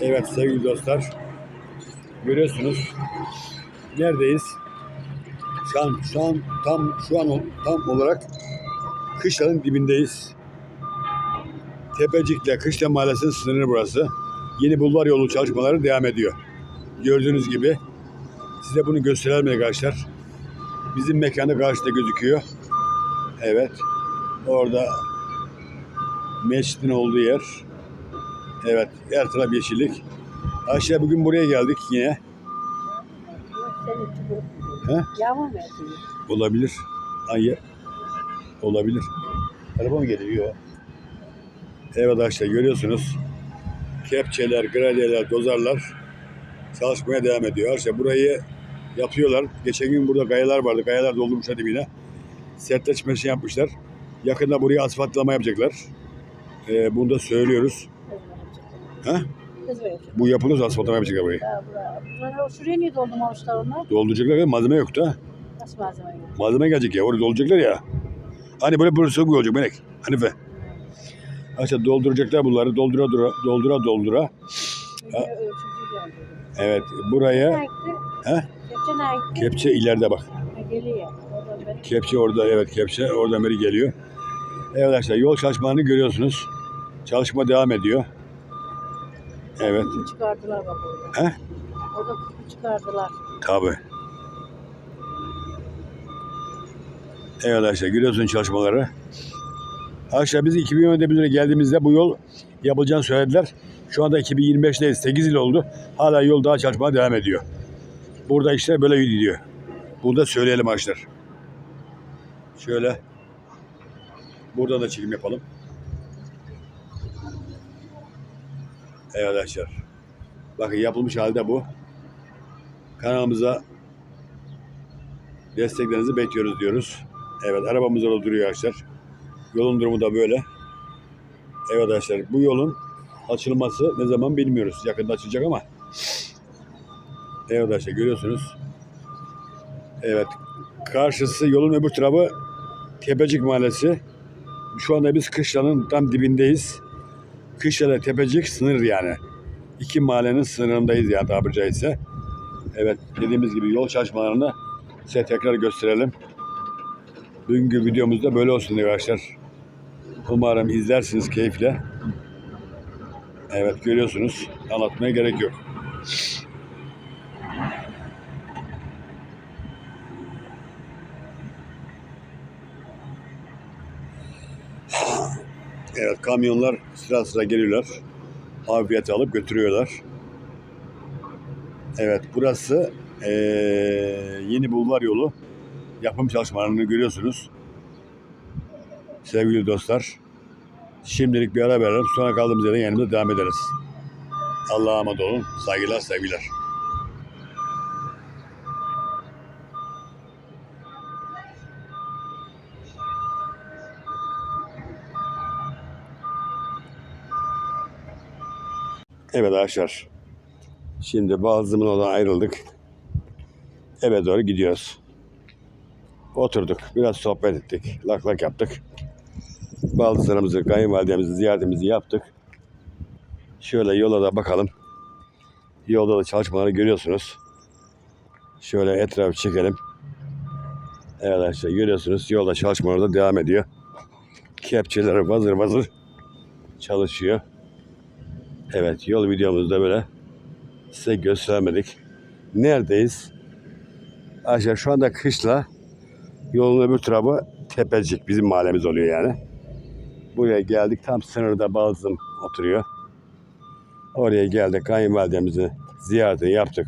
Evet sevgili dostlar. Görüyorsunuz. Neredeyiz? Şu an, şu an tam şu an tam olarak Kışlanın dibindeyiz. Tepecik'le Kışla Mahallesi'nin sınırı burası. Yeni bulvar yolu çalışmaları devam ediyor. Gördüğünüz gibi size bunu gösterelim arkadaşlar. Bizim mekanı karşıda gözüküyor. Evet. Orada mescidin olduğu yer. Evet. Her taraf yeşillik. Aşağı bugün buraya geldik yine. He? Yağmur mu yağıyor? Olabilir. Hayır. Olabilir. Araba mı geliyor? Evet arkadaşlar görüyorsunuz. Kepçeler, gradyeler, dozarlar çalışmaya devam ediyor. Arkadaşlar burayı yapıyorlar. Geçen gün burada gayalar vardı. Gayalar doldurmuşlar dibine. Sertleşmesini yapmışlar. Yakında buraya asfaltlama yapacaklar. Ee, bunu da söylüyoruz. Ha? Kız yapacak? Bu yapılırsa asfaltlama yapacaklar burayı. Ya bura, bura, şuraya niye doldurmamışlar onlar? Dolduracaklar ama malzeme yok da. Nasıl malzeme yok? Malzeme gelecek ya. Orada dolduracaklar ya. Hani böyle burası soğuk olacak Melek. Hanife. Arkadaşlar dolduracaklar bunları. Doldura doldura doldura. doldura. Çünkü ölçücü geldi. Evet buraya? He? Kepçe nerede? kepçe ileride bak. Ha, geliyor. Oradan beri. Kepçe orada evet kepçe oradan beri geliyor. Evet arkadaşlar yol çalışmalarını görüyorsunuz. Çalışma devam ediyor. Evet Kutu çıkardılar bak orada. He? Orada kutu çıkardılar. tabi. Evet arkadaşlar görüyorsunuz çalışmaları. Arkadaşlar biz 2011'de geldiğimizde bu yol yapılacağını söylediler. Şu anda 2025'teyiz. 8 yıl oldu. Hala yol daha çalışmaya devam ediyor. Burada işte böyle gidiyor. Bunu da söyleyelim arkadaşlar. Şöyle. Burada da çekim yapalım. Evet arkadaşlar. Bakın yapılmış halde bu. Kanalımıza desteklerinizi bekliyoruz diyoruz. Evet arabamız orada duruyor arkadaşlar. Yolun durumu da böyle. Evet arkadaşlar bu yolun açılması ne zaman bilmiyoruz. Yakında açılacak ama. Evet arkadaşlar görüyorsunuz. Evet. Karşısı yolun öbür tarafı Tepecik Mahallesi. Şu anda biz Kışla'nın tam dibindeyiz. Kışla'da Tepecik sınır yani. İki mahallenin sınırındayız ya tabiri caizse. Evet dediğimiz gibi yol çalışmalarını size tekrar gösterelim. Bugünkü videomuzda böyle olsun arkadaşlar. Umarım izlersiniz keyifle. Evet görüyorsunuz. Anlatmaya gerek yok. Evet kamyonlar sıra sıra geliyorlar. Hafiyeti alıp götürüyorlar. Evet burası eee, yeni bulvar yolu. Yapım çalışmalarını görüyorsunuz. Sevgili dostlar. Şimdilik bir ara verelim. Sonra kaldığımız yerden yanımıza devam ederiz. Allah'a emanet olun. Saygılar sevgiler. Evet arkadaşlar. Şimdi Bazım'ın oradan ayrıldık. Eve doğru gidiyoruz. Oturduk. Biraz sohbet ettik. Lak lak yaptık. Baldızlarımızı, kayınvalidemizi, ziyaretimizi yaptık. Şöyle yola da bakalım. Yolda da çalışmaları görüyorsunuz. Şöyle etrafı çekelim. Evet arkadaşlar görüyorsunuz yolda çalışmalar da devam ediyor. Kepçeler vazır vazır çalışıyor. Evet yol videomuzda böyle size göstermedik. Neredeyiz? Arkadaşlar şu anda kışla yolun öbür tarafı Tepecik bizim mahallemiz oluyor yani. Buraya geldik tam sınırda Balzım oturuyor. Oraya geldik kayınvalidemizi ziyaretini yaptık.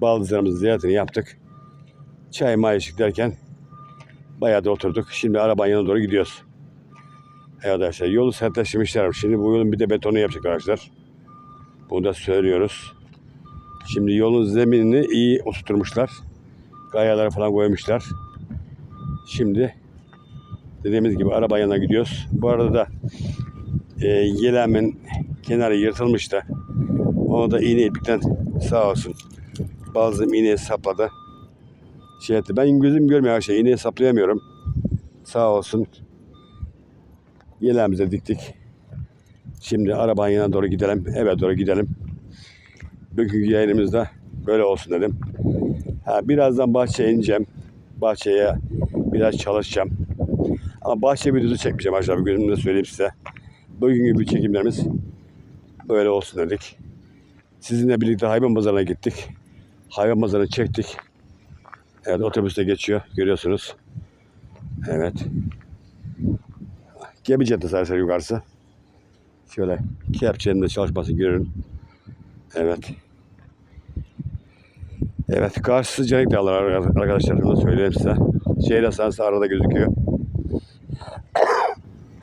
Baldızlarımızın ziyaretini yaptık. Çay may içtik derken bayağı da oturduk. Şimdi arabanın yanına doğru gidiyoruz. Evet arkadaşlar yolu sertleştirmişler. Şimdi bu yolun bir de betonu yapacak arkadaşlar. Bunu da söylüyoruz. Şimdi yolun zeminini iyi oturtmuşlar. Gayaları falan koymuşlar. Şimdi dediğimiz gibi araba yanına gidiyoruz. Bu arada da e, yelemin kenarı yırtılmış da onu da iğne iplikten sağ olsun bazı iğneyi sapladı. Şey etti. Ben gözüm görmüyor her şey. İğneyi saplayamıyorum. Sağ olsun. Yeleğimize diktik. Şimdi arabanın yanına doğru gidelim. Eve doğru gidelim. bugünkü yayınımızda böyle olsun dedim. Ha, birazdan bahçeye ineceğim. Bahçeye biraz çalışacağım. Ama bahçe videosu çekmeyeceğim arkadaşlar. Bugün de söyleyeyim size. Bugünkü bir çekimlerimiz böyle olsun dedik. Sizinle birlikte hayvan pazarına gittik. Hayvan pazarını çektik. Evet otobüste geçiyor. Görüyorsunuz. Evet. Gemi caddesi arkadaşlar yukarısı. Şöyle kepçenin de çalışmasını görün. Evet. Evet karşısı Canik Dağları arkadaşlar. Bunu söyleyeyim size. Şehir hastanesi arada gözüküyor.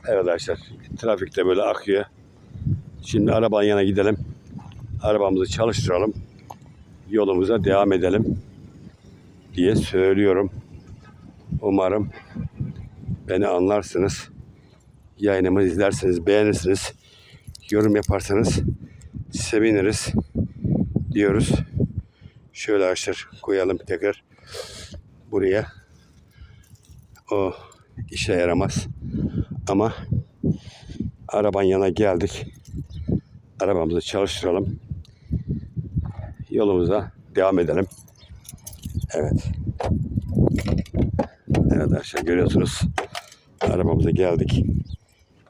Evet arkadaşlar. Trafik de böyle akıyor. Şimdi arabanın yana gidelim. Arabamızı çalıştıralım. Yolumuza devam edelim. Diye söylüyorum. Umarım beni anlarsınız. Yayınımı izlerseniz, beğenirsiniz. Yorum yaparsanız seviniriz diyoruz. Şöyle arkadaşlar koyalım tekrar buraya. O işe yaramaz. Ama araban yana geldik. Arabamızı çalıştıralım. Yolumuza devam edelim. Evet. Evet arkadaşlar görüyorsunuz. Arabamıza geldik.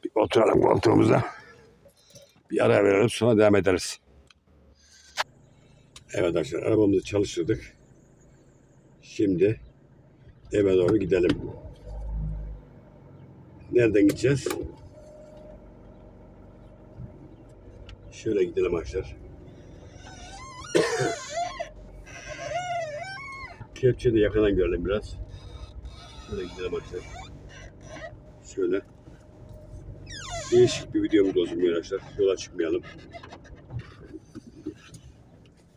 Bir oturalım koltuğumuza. Bir ara verelim sonra devam ederiz. Evet arkadaşlar arabamızı çalıştırdık. Şimdi eve doğru gidelim. Nereden gideceğiz? Şöyle gidelim arkadaşlar. Kepçeyi de yakından görelim biraz. Şöyle gidelim arkadaşlar. Şöyle. Değişik bir videomuz olsun arkadaşlar. Yola çıkmayalım.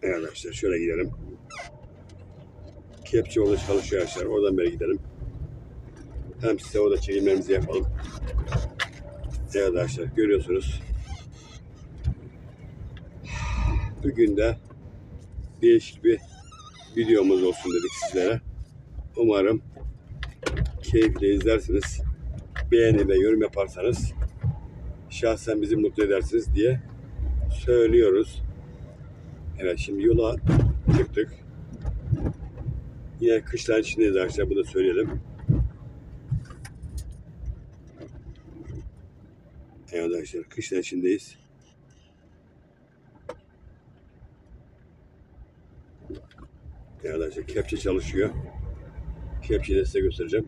Evet arkadaşlar şöyle gidelim. Kepçe orada çalışıyor arkadaşlar. Oradan beri gidelim. Hem size orada çekimlerimizi yapalım. Evet arkadaşlar görüyorsunuz. Bugün de değişik bir videomuz olsun dedik sizlere. Umarım keyifle izlersiniz. Beğeni ve yorum yaparsanız şahsen bizi mutlu edersiniz diye söylüyoruz. Evet şimdi yola çıktık. Yine kışlar içindeyiz arkadaşlar. Bunu da söyleyelim. Evet arkadaşlar kışlar içindeyiz. Evet arkadaşlar kepçe çalışıyor. Kepçeyi de size göstereceğim.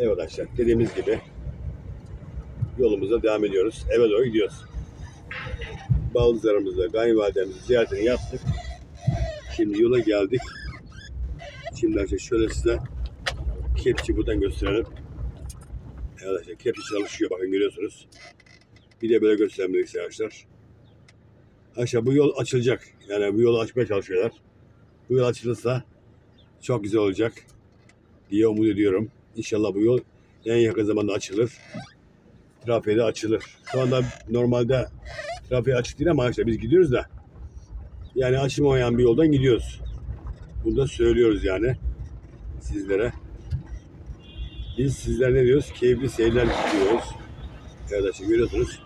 Evet arkadaşlar dediğimiz gibi yolumuza devam ediyoruz. Eve doğru gidiyoruz. Baldızlarımızla kayınvalidemizin ziyaretini yaptık. Şimdi yola geldik. Şimdi arkadaşlar şöyle size kepçi buradan gösterelim. Evet arkadaşlar kepçi çalışıyor bakın görüyorsunuz. Bir de böyle göstermek istedim arkadaşlar. Arkadaşlar bu yol açılacak. Yani bu yolu açmaya çalışıyorlar. Bu yol açılırsa çok güzel olacak diye umut ediyorum. İnşallah bu yol en yakın zamanda açılır. Trafiğe de açılır. Şu anda normalde trafiğe açık değil ama arkadaşlar biz gidiyoruz da yani açılmayan bir yoldan gidiyoruz. Bunu da söylüyoruz yani sizlere. Biz sizler ne diyoruz? Keyifli seyirler. Evet arkadaşlar görüyorsunuz.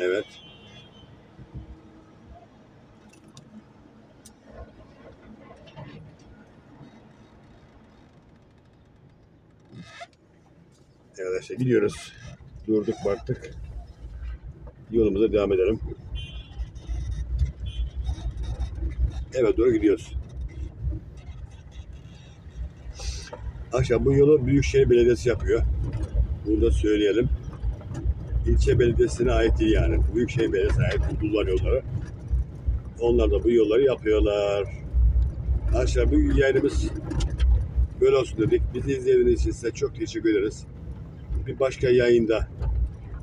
Evet. Arkadaşlar gidiyoruz. Durduk baktık. Yolumuza devam edelim. Evet doğru gidiyoruz. Aşağı bu yolu Büyükşehir Belediyesi yapıyor. Bunu da söyleyelim. İlçe belediyesine ait değil yani. Büyükşehir Belediyesi'ne ait kullan yolları. Onlar da bu yolları yapıyorlar. Aşağı bu yayınımız böyle olsun dedik. Bizi izlediğiniz için size çok teşekkür ederiz. Bir başka yayında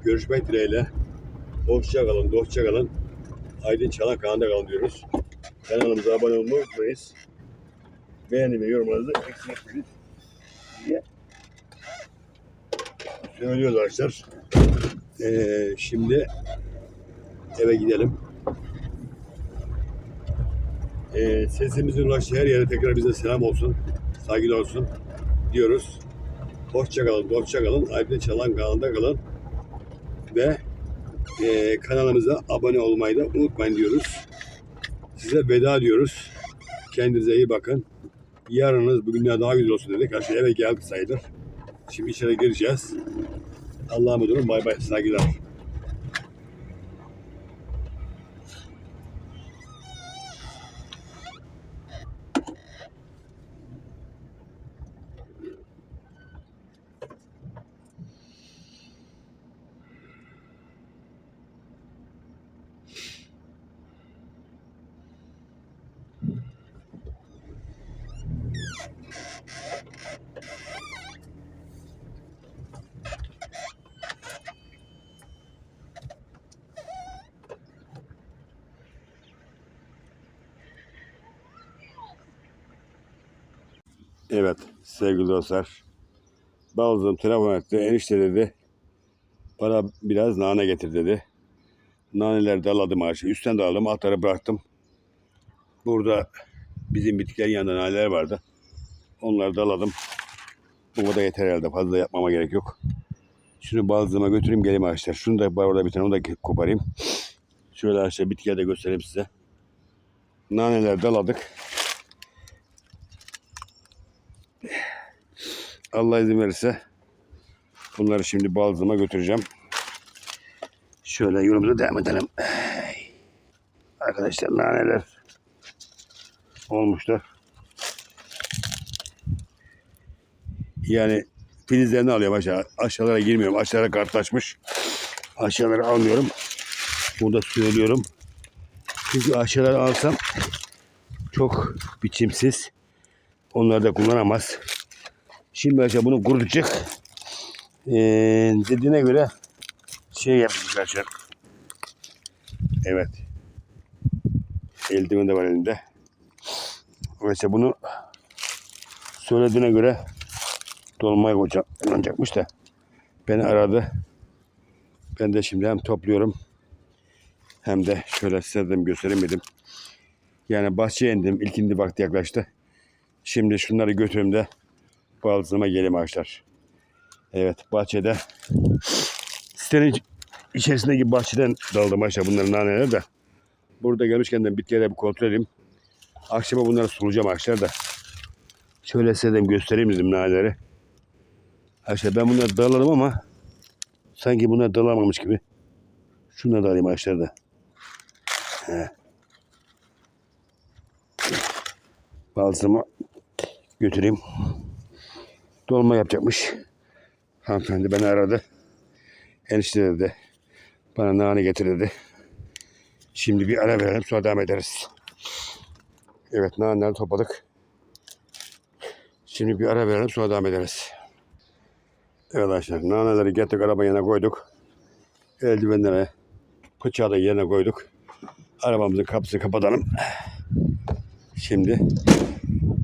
görüşmek dileğiyle. Hoşça kalın, dostça kalın. Aydın kanalında kalın diyoruz. Kanalımıza abone olmayı unutmayınız. Beğeni ve yorumlarınızı eksik etmeyiniz diye söylüyoruz arkadaşlar. Ee, şimdi eve gidelim. Ee, sesimizin ulaştığı her yere tekrar bize selam olsun. Saygılar olsun diyoruz. Hoşça kalın, dostça kalın. Aydın Çalan kanalında kalın. Ve e, kanalımıza abone olmayı da unutmayın diyoruz. Size veda diyoruz. Kendinize iyi bakın. Yarınız bugünler daha güzel olsun dedik. Aşağı eve geldik sayılır. Şimdi içeri gireceğiz. Allah'a emanet olun. Bay bay. Saygılar. Evet sevgili dostlar. Bazım telefon etti. Enişte dedi. Bana biraz nane getir dedi. Naneleri de aladım aşağı. Üstten de aldım. Altları bıraktım. Burada bizim bitkilerin yanında naneler vardı. Onları da aladım. Bu da yeter herhalde. Fazla yapmama gerek yok. Şunu bazıma götüreyim geleyim arkadaşlar. Şunu da var orada bir tane onu da koparayım. Şöyle arkadaşlar bitkileri de göstereyim size. Naneleri de Allah izin verirse bunları şimdi balzıma götüreceğim. Şöyle yolumuza devam edelim. Arkadaşlar naneler olmuşlar. Yani filizlerini alıyorum aşağı. Aşağılara girmiyorum. Aşağılara kartlaşmış. Aşağılara almıyorum. Burada söylüyorum. Çünkü aşağılara alsam çok biçimsiz. Onları da kullanamaz. Şimdi aşağı bunu kurutacak. Ee, dediğine göre şey yapacak aşağı. Evet. Eldiven de var elinde. Mesela bunu söylediğine göre dolmaya koyacak, koyacakmış da beni aradı. Ben de şimdi hem topluyorum hem de şöyle size de göstereyim dedim. Yani bahçeye indim. İlkindi vakti yaklaştı. Şimdi şunları götüreyim de bazıma geleyim ağaçlar. Evet bahçede sitenin iç- içerisindeki bahçeden daldım aşağı bunların naneleri de. Burada gelmişken de bitkileri bir kontrol edeyim. Akşama bunları sulayacağım ağaçlar da. Şöyle size de göstereyim dedim naneleri. Arkadaşlar ben bunları daladım ama sanki bunlar dalamamış gibi. Şunları da alayım ağaçları da. He. Balzama götüreyim. Dolma yapacakmış. Hanımefendi beni aradı. Enişte dedi. Bana nane getir dedi. Şimdi bir ara verelim sonra devam ederiz. Evet naneleri topladık. Şimdi bir ara verelim sonra devam ederiz. Evet arkadaşlar naneleri getirdik araba yerine koyduk. Eldivenlere bıçağı da yerine koyduk. Arabamızın kapısını kapatalım. Şimdi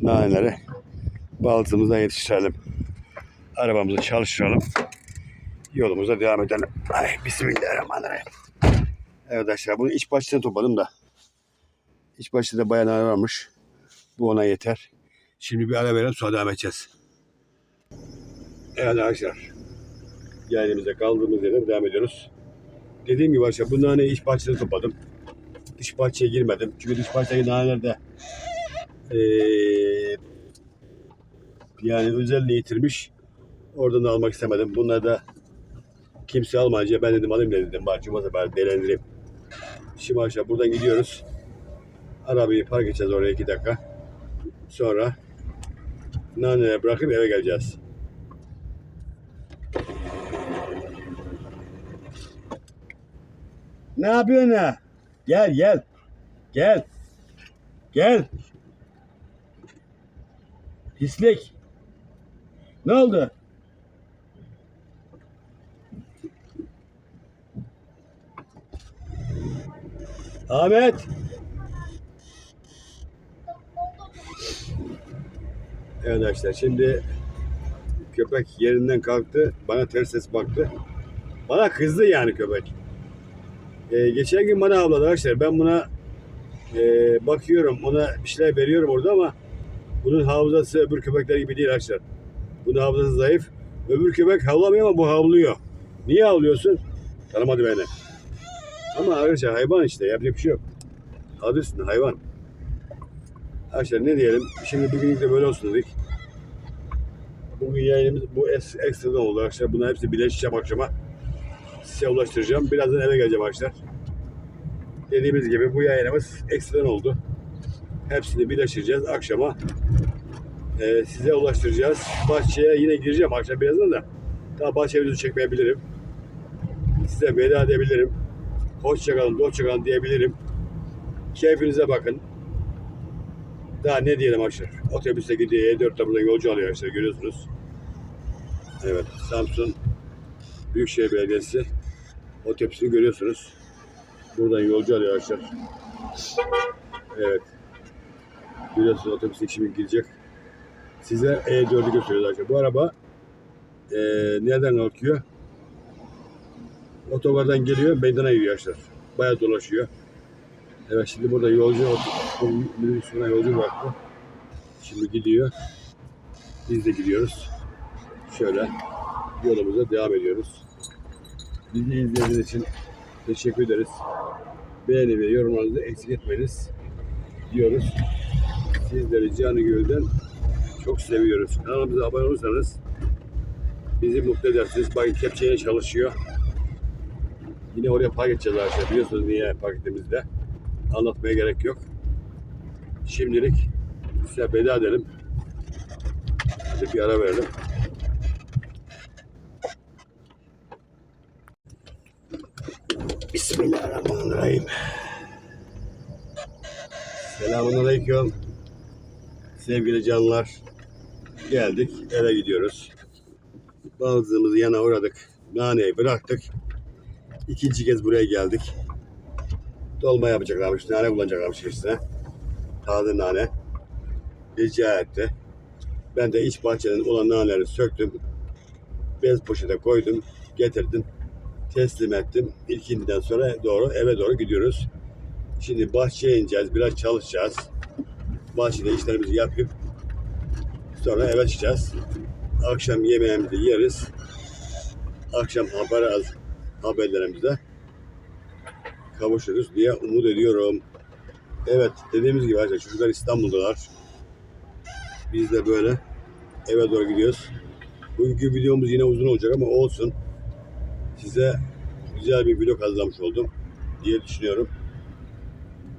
naneleri baltımıza yetiştirelim. Arabamızı çalıştıralım. Yolumuza devam edelim. Ay bismillahirrahmanirrahim. Evet arkadaşlar bunu iç bahçeden topladım da. İç bahçede bayağı nane varmış. Bu ona yeter. Şimdi bir ara verelim sonra devam edeceğiz. Evet arkadaşlar. Yayınımıza kaldığımız yerden devam ediyoruz. Dediğim gibi arkadaşlar bu naneyi iç bahçede topladım. Dış bahçeye girmedim. Çünkü dış bahçedeki nanelerde eee yani özelliği yitirmiş. Oradan da almak istemedim. Bunları da kimse almayınca ben dedim alayım dedim. Bari cumartesi bari değerlendireyim. Şimdi aşağı buradan gidiyoruz. Arabayı park edeceğiz oraya iki dakika. Sonra naneye bırakıp eve geleceğiz. Ne yapıyorsun ha? Gel gel. Gel. Gel. Pislik. Ne oldu? Ahmet. Evet arkadaşlar şimdi köpek yerinden kalktı. Bana ters ses baktı. Bana kızdı yani köpek. Ee, geçen gün bana avladı arkadaşlar. Ben buna e, bakıyorum. Ona bir şeyler veriyorum orada ama bunun hafızası öbür köpekler gibi değil arkadaşlar. Bunun hafızası zayıf. Öbür köpek havlamıyor ama bu havlıyor. Niye havlıyorsun? Tanımadı beni. Ama arkadaşlar hayvan işte yapacak bir şey yok. Adı üstünde hayvan. Arkadaşlar ne diyelim? Şimdi bugünlük de böyle olsun dedik. Bugün yayınımız bu ekstradan oldu arkadaşlar. Bunların hepsi birleşeceğim akşama. Size ulaştıracağım. Birazdan eve geleceğim arkadaşlar. Dediğimiz gibi bu yayınımız ekstradan oldu. Hepsini birleştireceğiz akşama. E, size ulaştıracağız. Bahçeye yine gireceğim akşam birazdan da. Daha bahçe videosu çekmeyebilirim. Size veda edebilirim. Hoşçakalın, hoşçakalın diyebilirim. Keyfinize bakın. Daha ne diyelim arkadaşlar. Otobüste gidiyor. E4'te burada yolcu alıyor arkadaşlar görüyorsunuz. Evet Samsun Büyükşehir Belediyesi otobüsünü görüyorsunuz. Buradan yolcu alıyor arkadaşlar. Evet. Görüyorsunuz otobüs şimdi gidecek. Size E4'ü gösteriyoruz arkadaşlar. Bu araba eee nereden kalkıyor? Otogardan geliyor, meydana gidiyor arkadaşlar. Bayağı dolaşıyor. Evet şimdi burada yolcu minibüsüne yolcu bıraktı. Şimdi gidiyor. Biz de gidiyoruz. Şöyle yolumuza devam ediyoruz. Bizi izlediğiniz için teşekkür ederiz. Beğeni ve yorumlarınızı eksik etmeniz diyoruz. Sizleri canı gönülden çok seviyoruz. Kanalımıza abone olursanız bizi mutlu edersiniz. Bakın kepçeyle çalışıyor. Yine oraya park edeceğiz arkadaşlar. Biliyorsunuz niye park ettiğimizde. Anlatmaya gerek yok. Şimdilik size veda edelim. Hadi bir ara verelim. Bismillahirrahmanirrahim. Selamun Aleyküm. Sevgili canlar. Geldik. Eve gidiyoruz. Balığımızı yana uğradık. Naneyi bıraktık. İkinci kez buraya geldik. Dolma yapacaklarmış. Nane kullanacaklarmış üstüne. Taze nane. Rica etti. Ben de iç bahçeden olan naneleri söktüm. Bez poşete koydum. Getirdim. Teslim ettim. İlkinden sonra doğru eve doğru gidiyoruz. Şimdi bahçeye ineceğiz. Biraz çalışacağız. Bahçede işlerimizi yapıp sonra eve çıkacağız. Akşam yemeğimizi yeriz. Akşam haber az haberlerimizde kavuşuruz diye umut ediyorum. Evet dediğimiz gibi arkadaşlar çocuklar İstanbul'dalar. Biz de böyle eve doğru gidiyoruz. Bugünkü videomuz yine uzun olacak ama olsun. Size güzel bir vlog hazırlamış oldum diye düşünüyorum.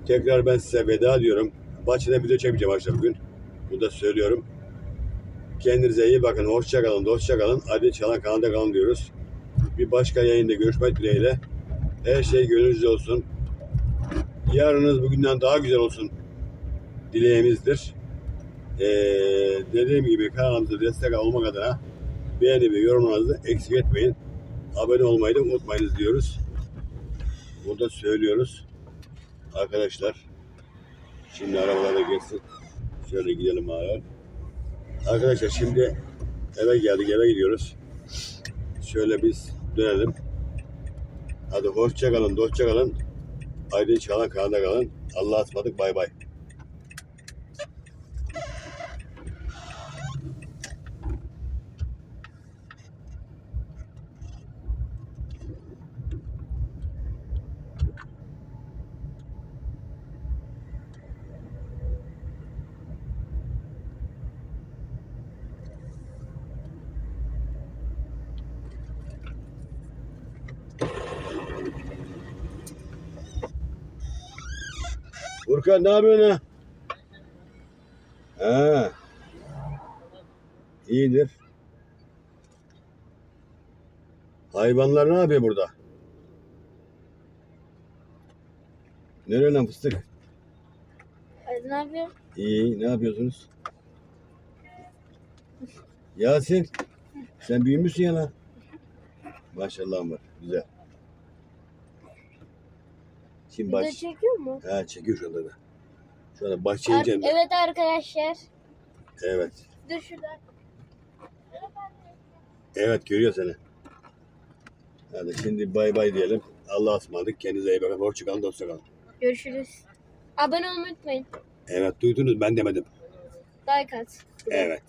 Tekrar ben size veda diyorum. Bahçede video çekmeyeceğim arkadaşlar bugün. Bunu da söylüyorum. Kendinize iyi bakın. Hoşça kalın. Hoşça kalın. Hadi çalan kanalda kalın diyoruz. Bir başka yayında görüşmek dileğiyle. Her şey gönlünüzce olsun. Yarınız bugünden daha güzel olsun dileğimizdir. Ee, dediğim gibi kanalımıza destek olmak adına beğeni ve yorumlarınızı eksik etmeyin. Abone olmayı da unutmayınız diyoruz. Burada söylüyoruz. Arkadaşlar şimdi arabalara geçsin. Şöyle gidelim abi. Arkadaşlar şimdi eve geldik eve gidiyoruz. Şöyle biz dönelim. Hadi hoşça kalın, hoşça kalın. Aydın Çalan kanalda kalın. Allah'a ısmarladık. Bay bay. Furkan ne yapıyorsun ha? Ha. İyidir. Hayvanlar ne yapıyor burada? Nereye lan fıstık? Ay, ne yapıyorsun? İyi, ne yapıyorsunuz? Yasin, sen büyümüşsün ya lan. Maşallah var, güzel. Şimdi Video baş... çekiyor mu? Ha çekiyor şu anda da. Şu anda bahçeye ineceğim. ben. evet arkadaşlar. Evet. Dur şurada. Evet görüyor seni. Hadi şimdi bay bay diyelim. Allah'a ısmarladık. Kendinize iyi bakın. Hoşçakalın, dostça kalın. Görüşürüz. Abone olmayı unutmayın. Evet duydunuz ben demedim. Like at. Evet.